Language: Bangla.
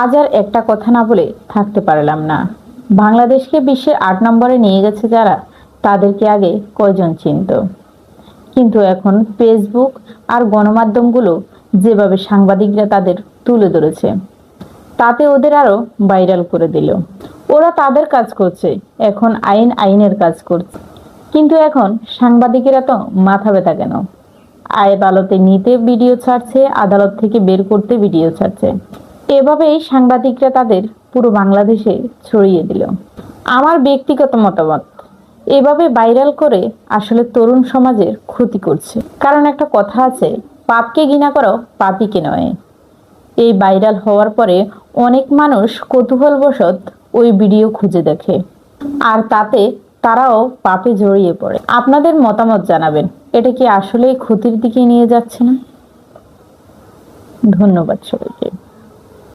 আজ আর একটা কথা না বলে থাকতে পারলাম না। বাংলাদেশকে বিশ্বের আট নম্বরে নিয়ে গেছে যারা, তাদেরকে আগে কয়জন চিনত? কিন্তু এখন ফেসবুক আর গণমাধ্যমগুলো যেভাবে সাংবাদিকরা তাদের তুলে ধরেছে, তাতে ওদের আরও ভাইরাল করে দিল। ওরা তাদের কাজ করছে, এখন আইন আইনের কাজ করছে। কিন্তু এখন সাংবাদিকেরা তো মাথা ব্যথা কেন? আয় আদালতে নিতে ভিডিও ছাড়ছে, আদালত থেকে বের করতে ভিডিও ছাড়ছে। এভাবেই সাংবাদিকরা তাদের পুরো বাংলাদেশে ছড়িয়ে দিল। আমার ব্যক্তিগত মতামত, এভাবে ভাইরাল করে আসলে তরুণ সমাজের ক্ষতি করছে। কারণ একটা কথা আছে, পাপকে ঘৃণা করো, পাপিকে নয়। এই ভাইরাল হওয়ার পরে অনেক মানুষ কৌতূহলবশত ওই ভিডিও খুঁজে দেখে। আর তাতে তারাও পাপে জড়িয়ে পড়ে। আপনাদের মতামত জানাবেন, এটা কি আসলেই ক্ষতির দিকে নিয়ে যাচ্ছে না? ধন্যবাদ সবাইকে।